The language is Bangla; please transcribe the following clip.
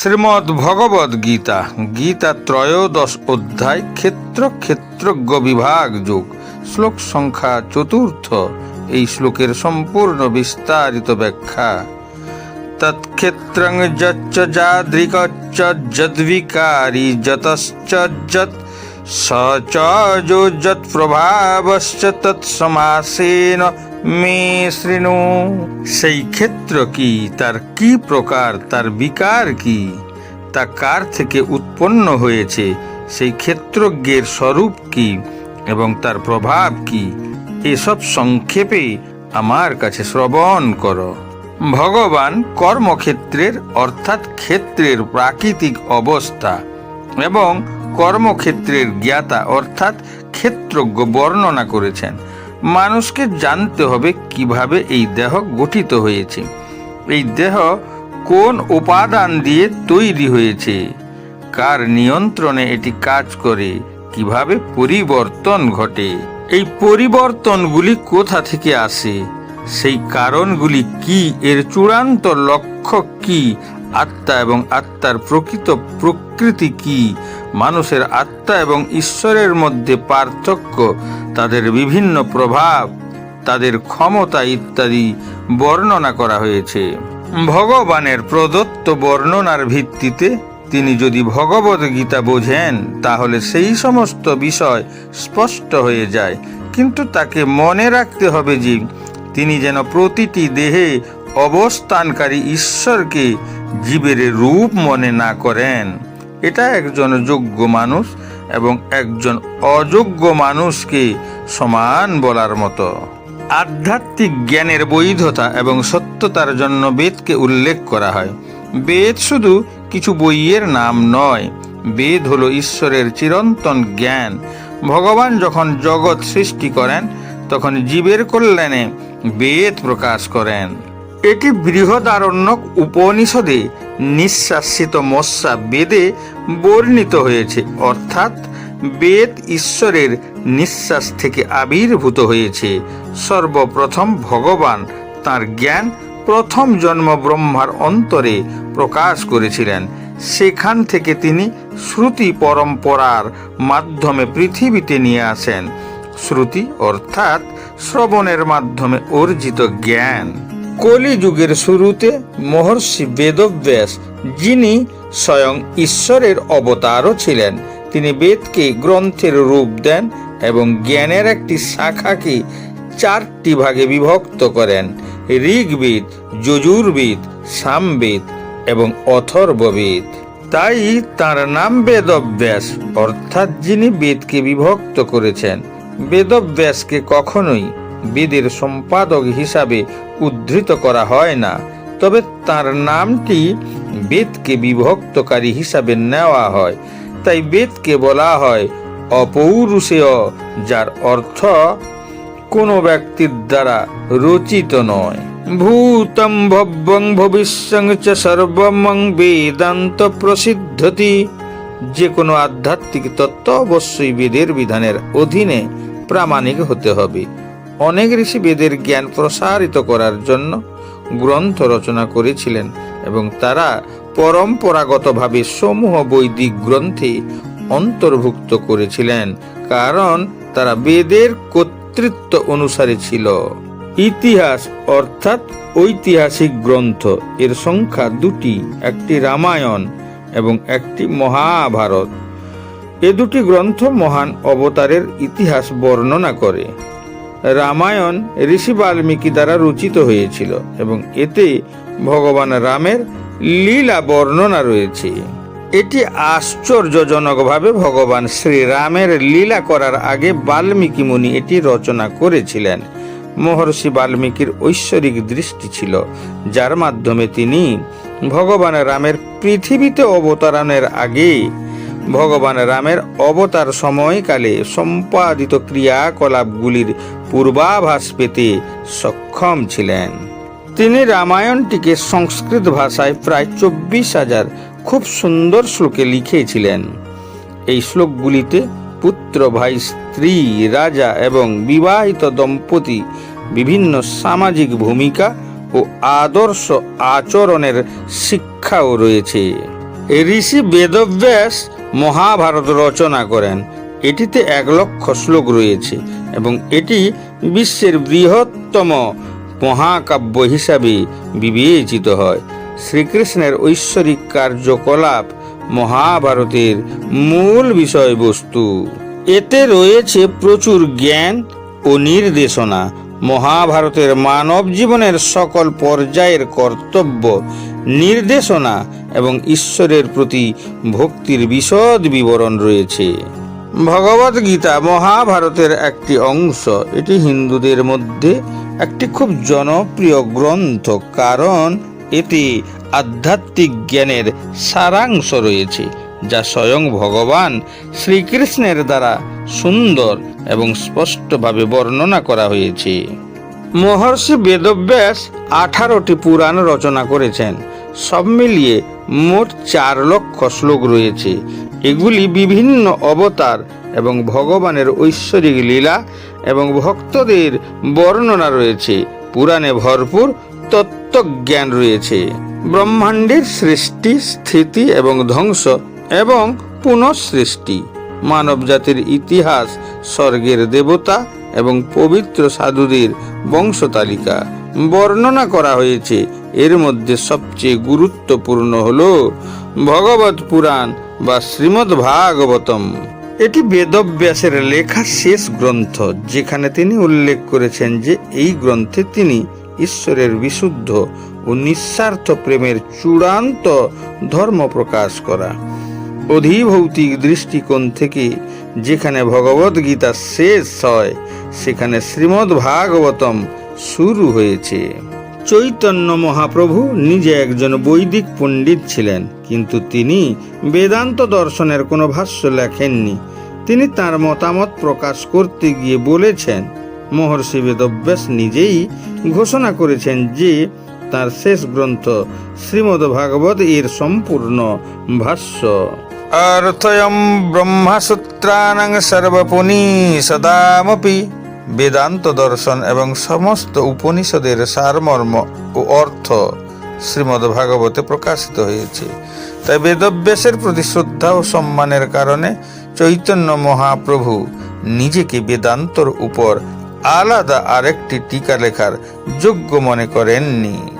শ্রীমদ্ ভগবদ গীতা গীতা ত্রয়োদশ অধ্যায়, ক্ষেত্র ক্ষেত্রজ্ঞ বিভাগ যোগ, শ্লোক সংখ্যা চতুর্থ, এই শ্লোকের সম্পূর্ণ বিস্তারিত ব্যাখ্যা। তৎক্ষেত্রং যচ্চ যাদৃকচ্চ যদ্বিকারী যতশ্চ যৎ যৎ প্রভাবশ্চ তৎসমাসেন মে শৃণু সেই ক্ষেত্র কি? তার কি প্রকার? তার বিকার কি? তা কার থেকে উৎপন্ন হয়েছে? সেই ক্ষেত্রজ্ঞের স্বরূপ কি? এবং তার প্রভাব কি? এসব সংক্ষেপে আমার কাছে শ্রবণ করো। ভগবান কর্মক্ষেত্রের অর্থাৎ ক্ষেত্রের প্রাকৃতিক অবস্থা এবং কর্মক্ষেত্রের জ্ঞাতা অর্থাৎ ক্ষেত্রজ্ঞ বর্ণনা করেছেন। মানুষকে জানতে হবে কীভাবে এই দেহ গঠিত হয়েছে। এই দেহ কোন উপাদান দিয়ে তৈরি হয়েছে? কার নিয়ন্ত্রণে এটি কাজ করে? কীভাবে পরিবর্তন ঘটে? এই পরিবর্তনগুলি কোথা থেকে আসে? সেই কারণগুলি কি? এর চূড়ান্ত লক্ষ্য কি? আত্মা এবং আত্মার প্রকৃত প্রকৃতি কি? মানুষের আত্মা এবং ঈশ্বরের মধ্যে পার্থক্য, তাদের বিভিন্ন প্রভাব, তাদের ক্ষমতা ইত্যাদি বর্ণনা করা হয়েছে। ভগবানের প্রদত্ত বর্ণনার ভিত্তিতে তিনি যদি ভগবত গীতা বোঝেন, তাহলে সেই সমস্ত বিষয় স্পষ্ট হয়ে যায়। কিন্তু তাকে মনে রাখতে হবে যে, তিনি যেন প্রতিটি দেহে অবস্থানকারী ঈশ্বরকে জীবের রূপ মনে না করেন। এটা একজন যোগ্য মানুষ এবং একজন অযোগ্য মানুষকে সমান বলার মতো। আধ্যাত্মিক জ্ঞানের বৈধতা এবং সত্যতার জন্য বেদকে উল্লেখ করা হয়। বেদ শুধু কিছু বইয়ের নাম নয়, বেদ হলো ঈশ্বরের চিরন্তন জ্ঞান। ভগবান যখন জগৎ সৃষ্টি করেন, তখন জীবের কল্যাণে বেদ প্রকাশ করেন। এটি বৃহদারণ্যক উপনিষদে নিঃশ্বাসিত মশা বেদে বর্ণিত হয়েছে, অর্থাৎ বেদ ঈশ্বরের নিঃশ্বাস থেকে আবির্ভূত হয়েছে। সর্বপ্রথম ভগবান তার জ্ঞান প্রথম জন্ম ব্রহ্মার অন্তরে প্রকাশ করেছিলেন। সেখান থেকে তিনি শ্রুতি পরম্পরার মাধ্যমে পৃথিবীতে নিয়ে আসেন। শ্রুতি অর্থাৎ শ্রবণের মাধ্যমে অর্জিত জ্ঞান। কলিযুগের শুরুতে মহর্ষি বেদব্যাস, যিনি স্বয়ং ঈশ্বরের অবতারও ছিলেন, তিনি বেদকে গ্রন্থের রূপ দেন এবং জ্ঞানের একটি শাখাকে চারটি ভাগে বিভক্ত করেন, ঋগ্বেদ, যজুর্বেদ, সামবেদ এবং অথর্ববেদ। তাই তার নাম বেদব্যাস, অর্থাৎ যিনি বেদকে বিভক্ত করেছেন। বেদব্যাসকে কখনোই বেদের সম্পাদক হিসাবে উদ্ধৃত করা হয় না। তবে তার নামটি বেদকে বিভক্তকারী হিসাবে নেওয়া হয়। তাই বেদকে বলা হয় অপৌরুষেয়, যার অর্থ কোনো ব্যক্তির দ্বারা রচিত নয়। ভূতম ভব্যং ভবিষ্যং সর্বমং বেদান্ত প্রসিদ্ধতি। যে কোনো আধ্যাত্মিক তত্ত্ব অবশ্যই বেদের বিধানের অধীনে প্রামাণিক হতে হবে। অনেক ঋষি বেদের জ্ঞান প্রসারিত করার জন্য গ্রন্থ রচনা করেছিলেন এবং তারা পরম্পরাগতভাবে সমূহ বৈদিক গ্রন্থে অন্তর্ভুক্ত করেছিলেন, কারণ তারা বেদের কর্তৃত্ব অনুসারে ছিল। ইতিহাস অর্থাৎ ঐতিহাসিক গ্রন্থ, এর সংখ্যা দুটি, একটি রামায়ণ এবং একটি মহাভারত। এ দুটি গ্রন্থ মহান অবতারের ইতিহাস বর্ণনা করে। রামায়ণ ঋষি বাল্মীকি দ্বারা রচিত হয়েছিল এবং এতে ভগবান রামের লীলা বর্ণনা রয়েছে। এটি আশ্চর্যজনকভাবে ভগবান শ্রীরামের লীলা করার আগে বাল্মীকি মুনি এটি রচনা করেছিলেন। মহর্ষি বাল্মীকির ঐশ্বরিক দৃষ্টি ছিল, যার মাধ্যমে তিনি ভগবান রামের পৃথিবীতে অবতরণের আগে ভগবান রামের অবতার সময়কালে সম্পাদিত ক্রিয়াকলাপগুলির পূর্বাভাস পেতে সক্ষম ছিলেন। তিনি রামায়ণটিকে সংস্কৃত ভাষায় প্রায় চব্বিশ হাজার খুব সুন্দর শ্লোকে লিখেছিলেন। এই শ্লোকগুলিতে পুত্র ভাই, স্ত্রী, রাজা এবং বিবাহিত দম্পতি বিভিন্ন সামাজিক ভূমিকা ও আদর্শ আচরণের শিক্ষাও রয়েছে। ঋষি বেদব্যাস মহাভারত রচনা করেন। এটিতে এক লক্ষ শ্লোক রয়েছে এবং এটি বিশ্বের বৃহত্তম মহাকাব্য হিসাবে বিবেচিত হয়। শ্রীকৃষ্ণের ঐশ্বরিক কার্যকলাপ মহাভারতের মূল বিষয়বস্তু। এতে রয়েছে প্রচুর জ্ঞান ও নির্দেশনা। মহাভারতের মানব জীবনের সকল পর্যায়ের কর্তব্য, নির্দেশনা এবং ঈশ্বরের প্রতি ভক্তির বিশদ বিবরণ রয়েছে। ভগবত গীতা মহাভারতের একটি অংশ। এটি হিন্দুদের মধ্যে একটি খুব জনপ্রিয় গ্রন্থ, কারণ এতে আধ্যাত্মিক জ্ঞানের সারাংশ রয়েছে, যা স্বয়ং ভগবান শ্রীকৃষ্ণের দ্বারা সুন্দর এবং স্পষ্টভাবে বর্ণনা করা হয়েছে। মহর্ষি বেদব্যাস আঠারোটি পুরাণ রচনা করেছেন। সব মিলিয়ে মোট চার লক্ষ শ্লোক রয়েছে। এগুলি বিভিন্ন অবতার এবং ভগবানের ঐশ্বরিক লীলা এবং ভক্তদের বর্ণনা রয়েছে। পুরাণে ভরপুর তত্ত্বজ্ঞান রয়েছে। ব্রহ্মাণ্ডের সৃষ্টি, স্থিতি এবং ধ্বংস এবং পুনঃসৃষ্টি। মানব জাতির ইতিহাস, স্বর্গের দেবতা এবং পবিত্র সাধুদের বংশতালিকা। বর্ণনা করা হয়েছে এর মধ্যে সবচেয়ে গুরুত্বপূর্ণ হল ভগবত পুরাণ বা শ্রীমদ্ ভাগবতম। এটি বেদব্যাসের লেখা শেষ গ্রন্থ, যেখানে তিনি উল্লেখ করেছেন যে এই গ্রন্থে তিনি ঈশ্বরের বিশুদ্ধ ও নিঃস্বার্থ প্রেমের চূড়ান্ত ধর্ম প্রকাশ করা। অধিভৌতিক দৃষ্টিকোণ থেকে যেখানে ভগবত গীতা শেষ হয়, সেখানে শ্রীমদ্ ভাগবতম শুরু হয়েছে। চৈতন্য মহাপ্রভু নিজে একজন বৈদিক পণ্ডিত ছিলেন, কিন্তু তিনি বেদান্ত দর্শনের কোনো ভাষ্য লেখেননি। তিনি তার মতামত প্রকাশ করতে গিয়ে বলেছেন, মহর্ষি বেদব্যাস নিজেই ঘোষণা করেছেন যে তার শেষ গ্রন্থ শ্রীমদ্ ভাগবত এর সম্পূর্ণ ভাষ্য। অর্থয়ম ব্রহ্মসূত্রাণং সর্বপুনিষদামপি বেদান্ত দর্শন এবং সমস্ত উপনিষদের সারমর্ম ও অর্থ শ্রীমদ ভাগবতে প্রকাশিত হয়েছে। তাই বেদব্যাসের প্রতি শ্রদ্ধা ও সম্মানের কারণে চৈতন্য মহাপ্রভু নিজেকে বেদান্তর উপর আলাদা আরেকটি টিকা লেখার যোগ্য মনে করেননি।